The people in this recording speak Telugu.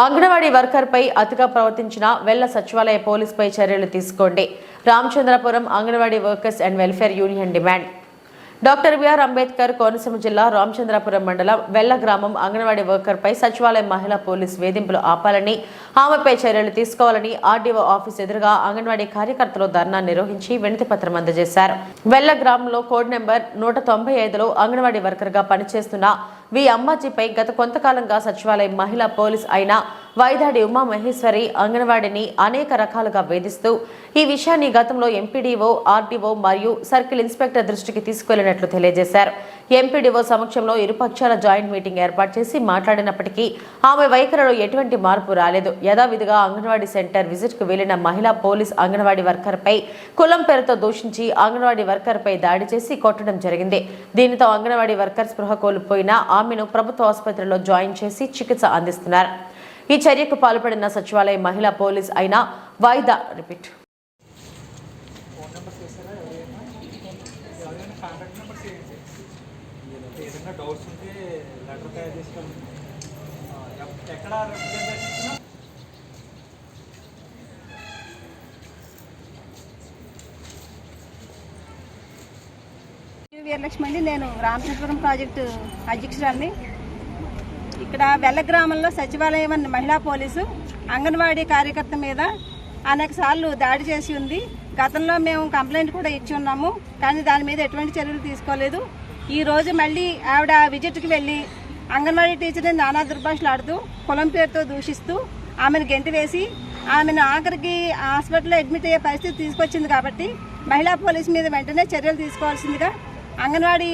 అంగన్వాడీ వర్కర్పై అతిగా ప్రవర్తించిన వెళ్ళ సచివాలయ పోలీసుపై చర్యలు తీసుకోండి. Ramachandrapuram Anganwadi workers and welfare union demand. Doctor B R Ambedkar Konaseema జిల్లా రామచంద్రపురం మండలం వెల్ల గ్రామం అంగన్వాడీ వర్కర్పై సచివాలయం మహిళా పోలీస్ వేధింపులు ఆపాలని ఆమెపై చర్యలు తీసుకోవాలని ఆర్డీఓ ఆఫీస్ ఎదురుగా అంగన్వాడీ కార్యకర్తలు ధర్నా నిర్వహించి వినతి పత్రం అందజేశారు. వెల్ల గ్రామంలో కోడ్ నెంబర్ నూట తొంభై ఐదులో అంగన్వాడీ వర్కర్గా పనిచేస్తున్న వి అమ్మాజీపై గత కొంతకాలంగా సచివాలయం మహిళా పోలీస్ అయిన వైదాడి ఉమా మహేశ్వరి అంగన్వాడిని అనేక రకాలుగా వేధిస్తూ ఈ విషయాన్ని గతంలో M P D O R D O మరియు సర్కిల్ ఇన్స్పెక్టర్ దృష్టికి తీసుకెళ్ళినట్లు తెలియజేశారు. ఎంపీడీఓ సమక్షంలో ఇరుపక్షాల జాయింట్ మీటింగ్ ఏర్పాటు చేసి మాట్లాడినప్పటికీ ఆమె వైఖరిలో ఎటువంటి మార్పు రాలేదు. యథావిధిగా అంగన్వాడీ సెంటర్ విజిట్కు వెళ్ళిన మహిళా పోలీస్ అంగన్వాడీ వర్కర్ పై కులం పేరుతో దూషించి అంగన్వాడీ వర్కర్ పై దాడి చేసి కొట్టడం జరిగింది. దీనితో అంగన్వాడీ వర్కర్ స్పృహ కోల్పోయిన ఆమెను ప్రభుత్వ ఆసుపత్రిలో జాయిన్ చేసి చికిత్స అందిస్తున్నారు. ఈ చర్యకు పాల్పడిన సచివాలయ మహిళా పోలీస్ అయిన వాయిదా రిపీట్. వీరలక్ష్మి అండి. నేను రామచంద్రపురం ప్రాజెక్టు అధ్యక్షురాన్ని ఇక్కడ వెల్ల గ్రామంలో సచివాలయం అన్న మహిళా పోలీసు అంగన్వాడీ కార్యకర్త మీద అనేక సార్లు దాడి చేసి ఉంది. గతంలో మేము కంప్లైంట్ కూడా ఇచ్చి ఉన్నాము కానీ దాని మీద ఎటువంటి చర్యలు తీసుకోలేదు. ఈ రోజు మళ్ళీ ఆవిడ విజిట్కి వెళ్ళి అంగన్వాడీ టీచర్ని నానా దుర్భాషలు ఆడుతూ కులం పేరుతో దూషిస్తూ ఆమెను గెంటి వేసి ఆమెను ఆఖరికి హాస్పిటల్లో అడ్మిట్ అయ్యే పరిస్థితి తీసుకొచ్చింది కాబట్టి మహిళా పోలీస్ మీద వెంటనే చర్యలు తీసుకోవాల్సిందిగా అంగన్వాడీ